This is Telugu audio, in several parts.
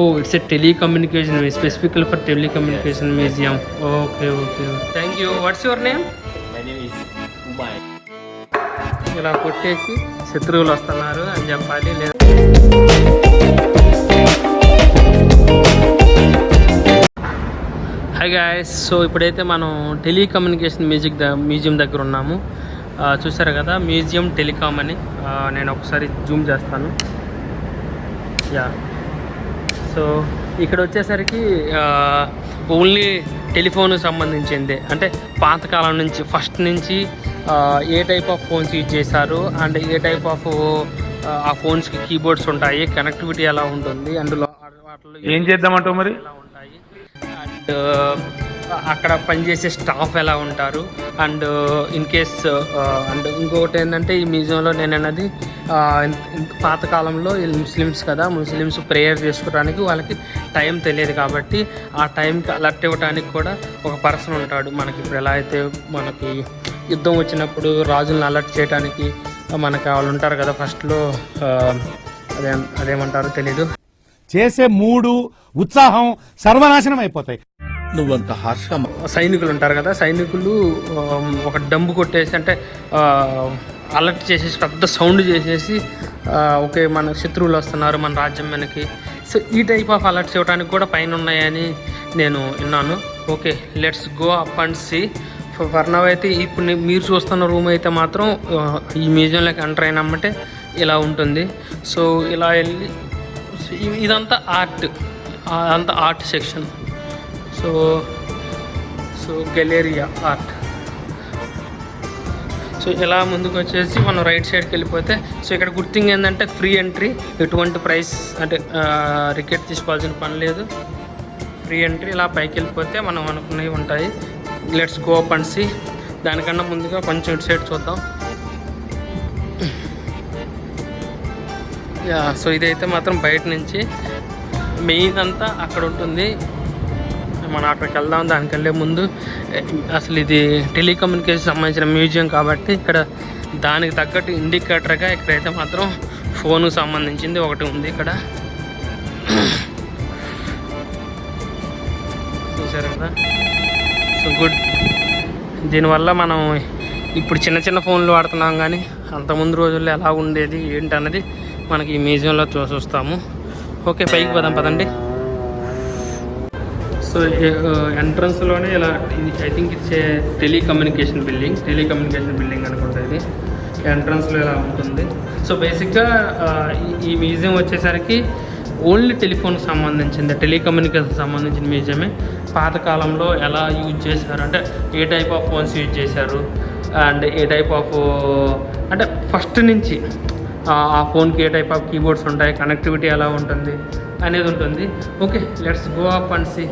Oh it's a telecommunication specifical for telecommunication museum okay okay thank you what's your name. ఇలా కొట్టేసి శత్రువులు వస్తున్నారు అని చెప్పాలి లేదా హాయ్ గాయస్ సో ఇప్పుడైతే మనం టెలికమ్యూనికేషన్ మ్యూజిక్ ద మ్యూజియం దగ్గర ఉన్నాము. చూసారు కదా మ్యూజియం టెలికామ్ అని. నేను ఒకసారి జూమ్ చేస్తాను. యా సో ఇక్కడ వచ్చేసరికి ఓన్లీ టెలిఫోన్ సంబంధించింది. అంటే పాతకాలం నుంచి ఫస్ట్ నుంచి ఏ టైప్ ఆఫ్ ఫోన్స్ యూజ్ చేశారు? అండ్ ఏ టైప్ ఆఫ్ ఆ ఫోన్స్కి కీబోర్డ్స్ ఉంటాయి? కనెక్టివిటీ ఎలా ఉంటుంది? అందులో వాటిలో ఏం చేద్దామంటావు మరి? ఉంటాయి? అండ్ అక్కడ పనిచేసే స్టాఫ్ ఎలా ఉంటారు? అండ్ ఇన్ కేస్ అండ్ ఇంకొకటి ఏంటంటే ఈ మ్యూజియంలో నేను అన్నది పాతకాలంలో వీళ్ళు ముస్లిమ్స్ కదా ముస్లిమ్స్ ప్రేయర్ చేసుకోవడానికి వాళ్ళకి టైం తెలియదు కాబట్టి ఆ టైంకి అలర్ట్ ఇవ్వడానికి కూడా ఒక పర్సన్ ఉంటాడు. మనకి ఇప్పుడు ఎలా అయితే మనకి యుద్ధం వచ్చినప్పుడు రాజులను అలర్ట్ చేయడానికి మనకి వాళ్ళు ఉంటారు కదా ఫస్ట్లో అదే అదేమంటారో తెలీదు. చేసే మూడు ఉత్సాహం సర్వనాశనం అయిపోతాయి. నువ్వంత హర్షం సైనికులు ఉంటారు కదా సైనికులు ఒక డంబు కొట్టేసి అంటే అలర్ట్ చేసేసి పెద్ద సౌండ్ చేసేసి ఓకే మన శత్రువులు వస్తున్నారు మన రాజ్యం మనకి సో ఈ టైప్ ఆఫ్ అలర్ట్స్ ఇవ్వడానికి కూడా పైన ఉన్నాయని నేను విన్నాను. Okay let's go up and see for now అయితే ఇప్పుడు మీరు చూస్తున్న రూమ్ అయితే మాత్రం ఈ మ్యూజియంలోకి ఎంటర్ అయినామంటే ఇలా ఉంటుంది. సో ఇలా వెళ్ళి ఇదంతా ఆర్ట్ అంతా art section so so galleria art. So ఇలా ముందుకు వచ్చేసి మనం రైట్ సైడ్కి వెళ్ళిపోతే సో ఇక్కడ గుర్తింగ్ ఏంటంటే ఫ్రీ ఎంట్రీ ఎటువంటి ప్రైస్ అంటే టికెట్ తీసుకోవాల్సిన పని లేదు. ఫ్రీ ఎంట్రీ ఇలా పైకి వెళ్ళిపోతే మనం అనుకున్నవి ఉంటాయి. లెట్స్ గో అప్ అండ్ దానికన్నా ముందుగా కొంచెం ఇటు సైడ్ చూద్దాం. యా సో ఇదైతే మాత్రం బయట నుంచి. మెయిన్ అంతా అక్కడ ఉంటుంది. మనం అక్కడికి వెళ్దాం దానికి వెళ్ళే ముందు అసలు ఇది టెలికమ్యూనికేషన్ సంబంధించిన మ్యూజియం కాబట్టి ఇక్కడ దానికి తగ్గట్టు ఇండికేటర్గా ఇక్కడైతే మాత్రం ఫోన్కు సంబంధించింది ఒకటి ఉంది ఇక్కడ. చూసారు కదా? So good. దీనివల్ల మనం ఇప్పుడు చిన్న చిన్న ఫోన్లు వాడుతున్నాం కానీ అంత ముందు రోజుల్లో ఎలా ఉండేది ఏంటి అన్నది మనకి ఈ మ్యూజియంలో చూస్తాము ఓకే పైకి పదాం పదండి. సో ఎంట్రన్స్లోనే ఇలా I think it's telecommunication building telecommunication building అనుకుంటా ఇది. ఎంట్రన్స్లో ఇలా ఉంటుంది. సో బేసిక్గా ఈ మ్యూజియం వచ్చేసరికి ఓన్లీ టెలిఫోన్ సంబంధించింది టెలికమ్యూనికేషన్ సంబంధించిన మ్యూజియమే పాతకాలంలో ఎలా యూజ్ చేశారు? అంటే ఏ టైప్ ఆఫ్ ఫోన్స్ యూజ్ చేశారు? అండ్ ఏ టైప్ ఆఫ్ అంటే ఫస్ట్ నుంచి ఆ ఫోన్కి ఏ టైప్ ఆఫ్ కీబోర్డ్స్ ఉంటాయి? కనెక్టివిటీ ఎలా ఉంటుంది? అనేది ఉంటుంది. Okay let's go up and see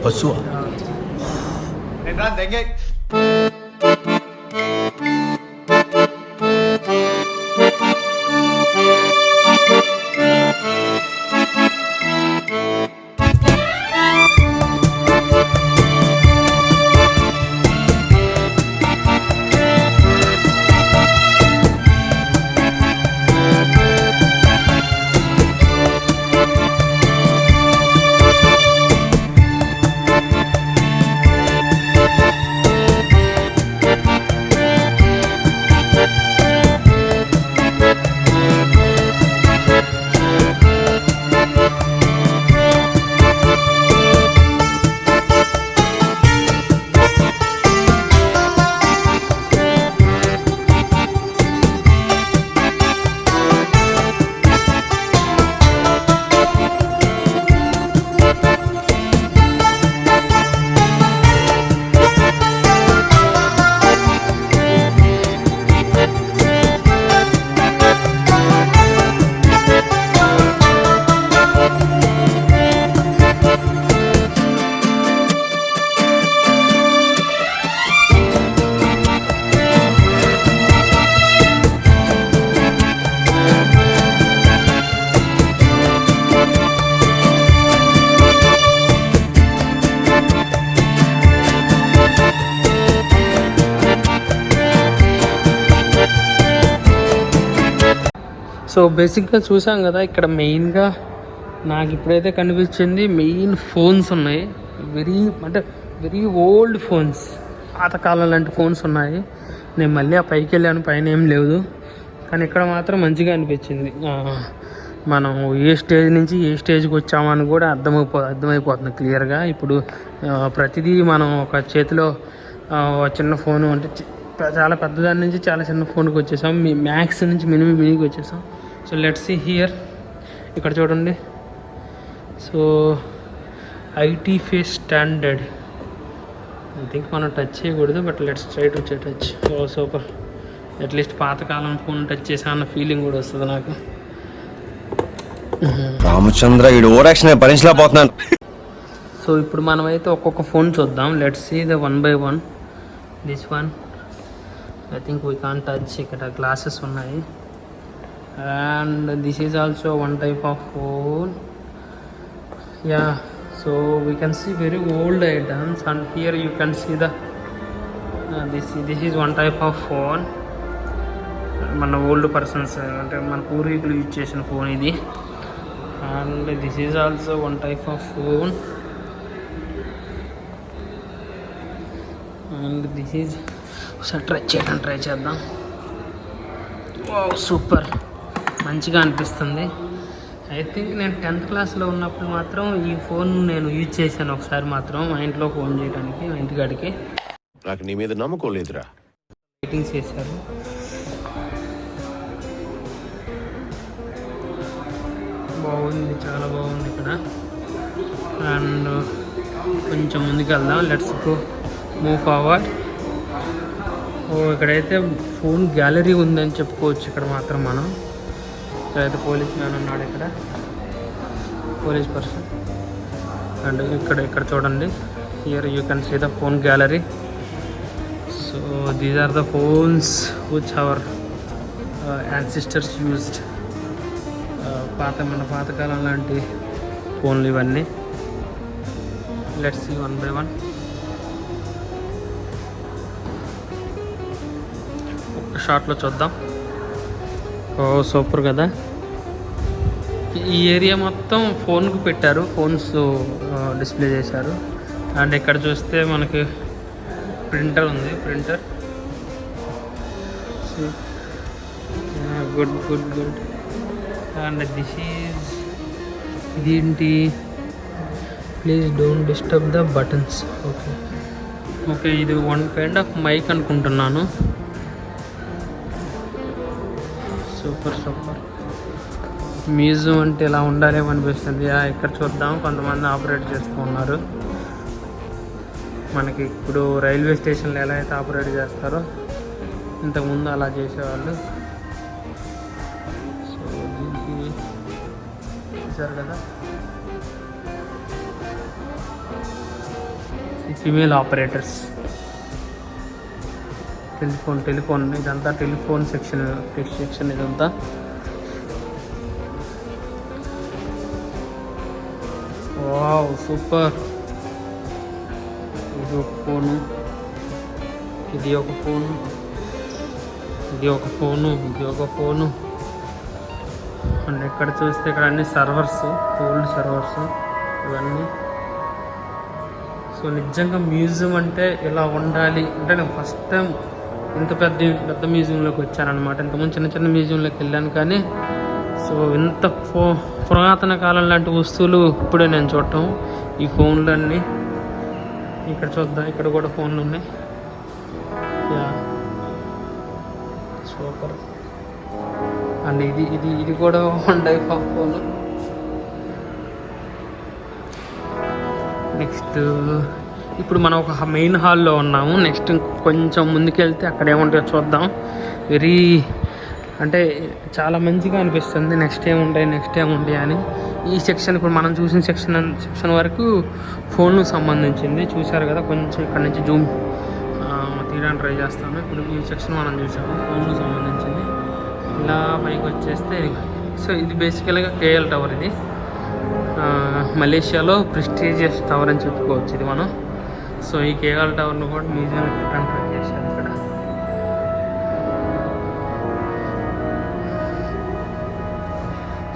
so బేసిక్గా చూసాం కదా ఇక్కడ మెయిన్గా నాకు ఇప్పుడైతే కనిపించింది మెయిన్ ఫోన్స్ ఉన్నాయి. వెరీ అంటే వెరీ ఓల్డ్ ఫోన్స్ పాతకాలం లాంటి ఫోన్స్ ఉన్నాయి. నేను మళ్ళీ ఆ పైకి వెళ్ళాను పైన ఏం లేదు. కానీ ఇక్కడ మాత్రం మంచిగా అనిపించింది. మనం ఏ స్టేజ్ నుంచి ఏ స్టేజ్కి వచ్చామని కూడా అర్థమైపో అర్థమైపోతుంది క్లియర్గా ఇప్పుడు ప్రతిదీ మనం ఒక చేతిలో చిన్న ఫోను అంటే చాలా పెద్దదాని నుంచి చాలా చిన్న ఫోన్కి వచ్చేసాం. మీ మ్యాక్స్ నుంచి మినిమం మినికి వచ్చేసాం. సో లెట్స్ సీ హియర్ ఇక్కడ చూడండి. So it face standard I think మనం టచ్ చేయకూడదు but let's try to touch oh super at least పాతకాలం ఫోన్ టచ్ చేసా అన్న ఫీలింగ్ కూడా వస్తుంది నాకు. రామచంద్ర ఈ ఓవర్ యాక్షన్ భరించలేకపోతున్నాను. సో ఇప్పుడు మనమైతే ఒక్కొక్క ఫోన్ చూద్దాం. Let's see the one by one this one I think we can touch ఇక్కడ గ్లాసెస్ ఉన్నాయి. and this is also one type of phone ya so we can see very old items and here you can see the this this is one type of phone మన ఓల్డ్ పర్సన్స్ అంటే మన పూర్వీకులు యూజ్ చేసిన ఫోన్ ఇది and this is also one type of phone and this is ఒకసారి ట్రై చేయడం ట్రై చేద్దాం సూపర్ మంచిగా అనిపిస్తుంది. ఐ థింక్ నేను టెన్త్ క్లాస్లో ఉన్నప్పుడు మాత్రం ఈ ఫోన్ నేను యూజ్ చేశాను ఒకసారి మాత్రం మా ఇంట్లో ఫోన్ చేయడానికి మా ఇంటికాడికి. నాకు నీ మీద నమ్మకం లేదురా. రేటింగ్స్ చేశారు. బాగుంది చాలా బాగుంది ఇక్కడ. అండ్ కొంచెం ముందుకు వెళ్దాం. Let's go move forward oh ఇక్కడైతే ఫోన్ గ్యాలరీ ఉందని చెప్పుకోవచ్చు ఇక్కడ మాత్రం మనం. ఇక్కడైతే పోలీస్ మ్యాన్ ఉన్నాడు ఇక్కడ. Police person. అండ్ ఇక్కడ ఇక్కడ చూడండి. Here you can see the phone gallery so these are the phones which our ancestors used పాత మన పాతకాలం లాంటి ఫోన్లు ఇవన్నీ. Let's see one by one ఒక షార్ట్లో చూద్దాం. ఓ సూపర్ కదా. ఈ ఏరియా మొత్తం ఫోన్కు పెట్టారు ఫోన్స్ డిస్ప్లే చేశారు. అండ్ ఇక్కడ చూస్తే మనకి ప్రింటర్ ఉంది printer. Good good good. And this is ఇదేంటి? Please don't disturb the buttons. Okay. Okay ఇది వన్ కైండ్ ఆఫ్ మైక్ అనుకుంటున్నాను. Super super. మ్యూజియం అంటే ఇలా ఉండాలేమో అనిపిస్తుంది. ఇక్కడ చూద్దాం. కొంతమంది ఆపరేట్ చేస్తూ ఉన్నారు. మనకి ఇప్పుడు రైల్వే స్టేషన్లో ఎలా అయితే ఆపరేట్ చేస్తారో ఇంతకుముందు అలా చేసేవాళ్ళు. సో దీనికి చూసారు కదా? Female operators. టెలిఫోన్ టెలిఫోన్ ఇదంతా టెలిఫోన్ సెక్షన్ సెక్షన్ ఇదంతా. Wow super. ఇది ఒక ఫోను. ఇది ఒక ఫోను. ఇది ఒక ఫోను ఇది ఒక ఫోను. అండ్ ఇక్కడ చూస్తే ఇక్కడ అన్ని సర్వర్స్ ఓల్డ్ సర్వర్స్ ఇవన్నీ. సో నిజంగా మ్యూజియం అంటే ఇలా ఉండాలి. అంటే నేను ఫస్ట్ టైం ఇంత పెద్ద పెద్ద మ్యూజియంలోకి వచ్చానమాట ఇంతకుముందు చిన్న చిన్న మ్యూజియంలోకి వెళ్ళాను కానీ సో ఇంత పో పురాతన కాలం లాంటి వస్తువులు ఇప్పుడే నేను చూడటం. ఈ ఫోన్లన్నీ ఇక్కడ చూద్దాం. ఇక్కడ కూడా ఫోన్లు ఉన్నాయి. యా. సూపర్. అండ్ ఇది ఇది ఇది కూడా one type of phone next ఇప్పుడు మనం ఒక మెయిన్ హాల్లో ఉన్నాము. నెక్స్ట్ కొంచెం ముందుకెళ్తే అక్కడ ఏముంటాయో చూద్దాం. వెరీ అంటే చాలా మంచిగా అనిపిస్తుంది. నెక్స్ట్ ఏముంటాయి నెక్స్ట్ ఏముంటాయి అని. ఈ సెక్షన్ ఇప్పుడు మనం చూసిన సెక్షన్ సెక్షన్ వరకు ఫోన్కు సంబంధించింది. చూశారు కదా కొంచెం ఇక్కడ నుంచి జూమ్ తీయడానికి ట్రై చేస్తాను. ఇప్పుడు ఈ సెక్షన్ మనం చూసాము ఫోన్కు సంబంధించింది. ఇలా పైకి వచ్చేస్తే సో ఇది బేసికల్గా కేఎల్ టవర్ ఇది. మలేషియాలో ప్రెస్టీజియస్ టవర్ అని చెప్పుకోవచ్చు ఇది మనం. సో ఈ కేఎల్ టవర్ను కూడా మ్యూజియం పెట్టడానికి చేశాను ఇక్కడ.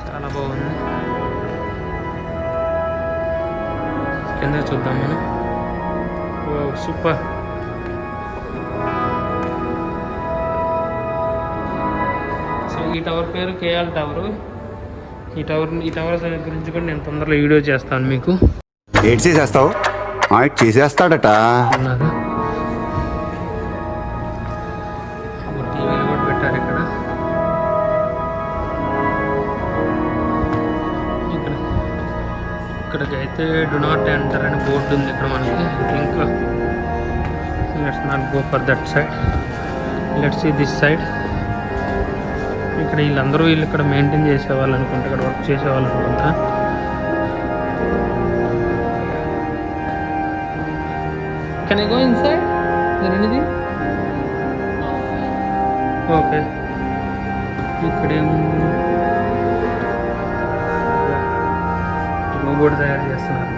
చాలా బాగుంది. కింద చూద్దాం మనం. ఓ సూపర్ సో ఈ టవర్ పేరు కేఎల్ టవర్ ఈ టవర్ ఈ టవర్ గురించి కూడా నేను తొందరలో వీడియో చేస్తాను మీకు. ఏడ్ చేసేస్తావు? ఆయన చేసేస్తాడట. ఉన్నారా కూడా పెట్టారు ఇక్కడ. ఇక్కడ. అయితే డు నాట్ ఎంటర్ అని బోర్డు ఉంది ఇక్కడ మనకి. ఇంకా. Let's not go for that side let's ఈ దిస్ సైడ్ ఇక్కడ వీళ్ళందరూ వీళ్ళు ఇక్కడ మెయింటైన్ చేసేవాళ్ళు అనుకుంటా ఇక్కడ వర్క్ చేసేవాళ్ళు అనుకుంటా. Can I go inside? Is there anything? Okay ఇక్కడేమో రోబోట్ తయారు చేస్తున్నారు.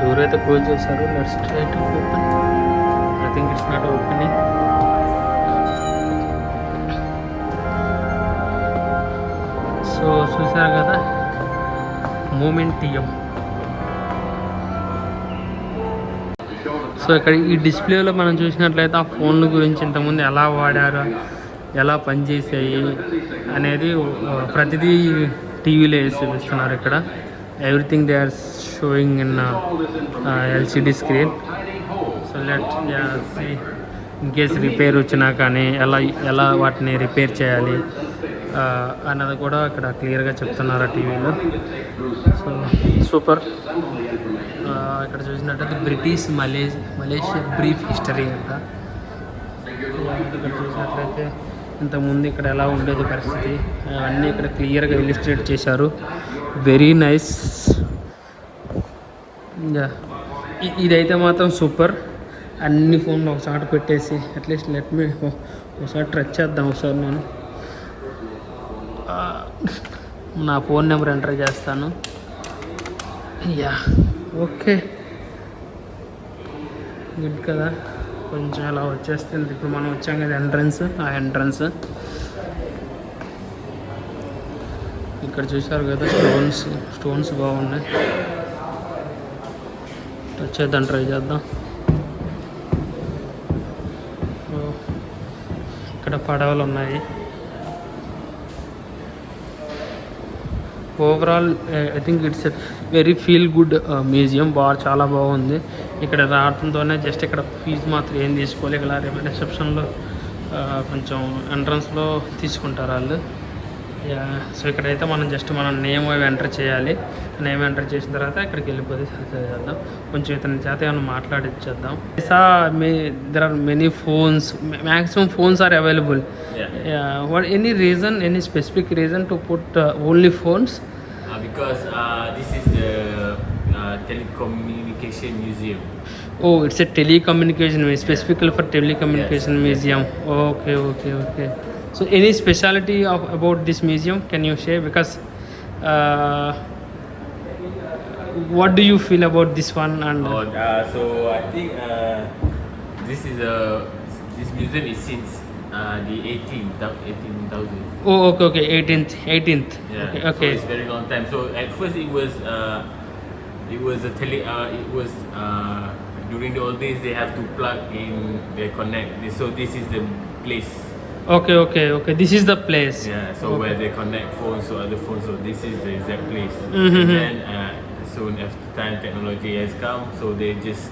డోర్ అయితే క్లోజ్ చేశారు. Let's try open I think it's not opening so చూసారు కదా? మూమెంట్ టీఎం సో ఇక్కడ ఈ డిస్ప్లేలో మనం చూసినట్లయితే ఆ ఫోన్ల గురించి ఇంతకుముందు ఎలా వాడారు ఎలా పనిచేసాయి అనేది ప్రతిదీ టీవీలో వేసి చూపిస్తున్నారు ఇక్కడ. Everything they are showing in LCD screen so let in case repair వచ్చినా కానీ ఎలా ఎలా వాటిని రిపేర్ చేయాలి uh, అన్నది కూడా ఇక్కడ క్లియర్గా చెప్తున్నారు ఆ టీవీలో. సో సూపర్ ఇక్కడ చూసినట్టయితే British Malay Malaysia brief history అంట. ఇక్కడ చూసినట్లయితే ఇంతకుముందు ఇక్కడ ఎలా ఉండేది పరిస్థితి అవన్నీ ఇక్కడ క్లియర్గా ఇలిస్ట్రేట్ చేశారు. Very nice. ఇంకా ఇదైతే మాత్రం సూపర్. అన్ని ఫోన్లు ఒకసారి పెట్టేసి అట్లీస్ట్ లెట్ మీ ఒకసారి ట్రచ్ చేద్దాం ఒకసారి నేను. నా ఫోన్ నెంబర్ ఎంటర్ చేస్తాను. యా. ఓకే. గుడ్ కదా. కొంచెం అలా వచ్చేస్తుంది ఇప్పుడు మనం వచ్చాం కదా ఎంట్రన్స్ ఆ ఎంట్రన్స్ ఇక్కడ చూసారు కదా స్టోన్స్ స్టోన్స్ బాగున్నాయి. వచ్చేద్దాం ట్రై చేద్దాం. ఇక్కడ పడవలు ఉన్నాయి. Overall I think it's a very feel good museum బాగా చాలా బాగుంది. ఇక్కడ రావడంతోనే జస్ట్ ఇక్కడ ఫీజు మాత్రం ఏం తీసుకోవాలి ఇక్కడ రిసెప్షన్లో కొంచెం ఎంట్రన్స్లో తీసుకుంటారు వాళ్ళు. సో ఇక్కడైతే మనం జస్ట్ మనం నేమ్ అవి ఎంటర్ చేయాలి. నేమ్ ఎంటర్ చేసిన తర్వాత ఇక్కడికి వెళ్ళిపోతే సరిగ్గా చేద్దాం కొంచెం ఇతని చేత ఏమైనా మాట్లాడిచ్చేద్దాం. May there are many phones maximum phones are available Yeah. Yeah. what any reason any specific reason to put uh, only phones Uh, because uh, this is the uh, telecommunication museum. oh it's a telecommunication mu- specifically for telecommunication Yes, yes. museum okay okay okay so any speciality of about this museum can you share because uh, what do you feel about this one and Oh, uh, so I think uh, this is a this museum is since uh, the 18th 18,000. oh okay okay 18th 18th Yeah, okay so it's very long time. So at first it was uh, it was a tele uh, it was uh, during the old days they have to plug in they connect. So this is the place. okay okay okay this is the place Yeah, so okay. where they connect phones to other phones. So this is the exact place. Mhm. And then uh, soon after time technology has come, so they just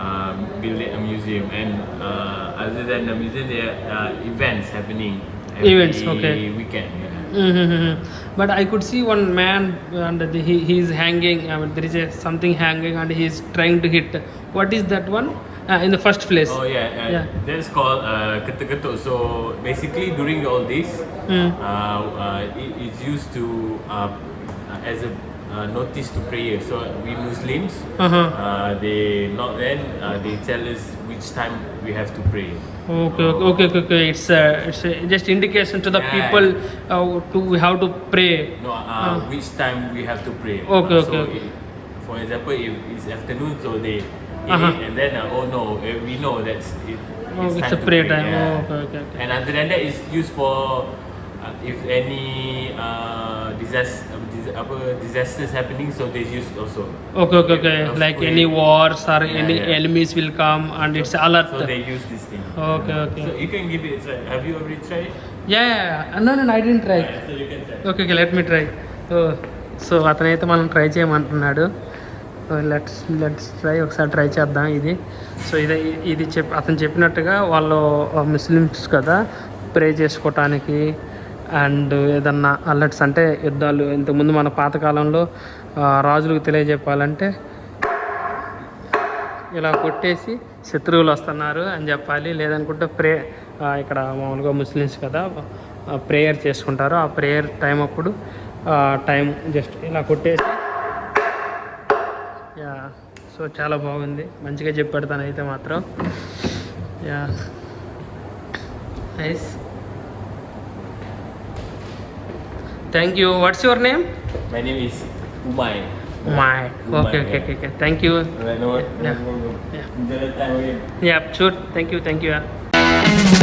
um, build a museum. And uh, other than the museum, there are uh, events happening. Every Events, okay. Weekend. Yeah. Mm-hmm. But I could see one man and the, he he is hanging. I mean, there is a something hanging and he is trying to hit. What is that one? Uh, in the first place. Oh yeah, uh, Yeah. that's called uh, ketuk-ketuk. So basically, during all this, Mm. uh, uh, it, it's used to uh, as a uh, notice to prayer. So we Muslims, Uh-huh. uh, they not then uh, they tell us which time we have to pray. Okay, okay, okay, okay, okay. It's uh, it's a just indication to the Yeah. people uh, to how to pray. No, uh, Ah. which time we have to pray. Okay, Uh, okay, so. It, for example, if it's afternoon, so they Uh-huh. and then uh, oh no, we know that's it. Oh, it's a prayer pray, time. yeah. Oh, okay, okay, okay. And other than that, it's used for uh, if any uh, disaster, dis- apa, disasters happening, so they use also. Okay, okay, okay. Like any wars or Yeah, any yeah. enemies will come and it's alert. So they use this thing. Okay, okay. So you can give it a try. Have you already tried? Yeah, yeah, yeah. No, no, no, I didn't try. Yeah, so you can try. Okay okay let me try so అతనైతే మనం ట్రై చేయమంటున్నాడు లెట్స్ లెట్స్ ట్రై ఒకసారి ట్రై చేద్దాం ఇది సో ఇది ఇది చెప్ అతను చెప్పినట్టుగా వాళ్ళు ముస్లిమ్స్ కదా ప్రే చేసుకోవటానికి అండ్ ఏదన్నా అలర్ట్స్ అంటే యుద్ధాలు ఇంతకుముందు మన పాతకాలంలో రాజులకు తెలియజెప్పాలంటే ఇలా కొట్టేసి శత్రువులు వస్తున్నారు అని చెప్పాలి. లేదనుకుంటే ప్రే ఇక్కడ మామూలుగా ముస్లిమ్స్ కదా ప్రేయర్ చేసుకుంటారు. ఆ ప్రేయర్ టైం అప్పుడు టైం జస్ట్ ఇలా కొట్టేసి యా సో చాలా బాగుంది. మంచిగా చెప్పాడు తను అయితే మాత్రం. Yeah nice. Thank you. What's your name? My name is Umay. Umay. Okay, okay, okay, okay. Thank you. Yeah. Yeah. Sure. Thank you, thank you.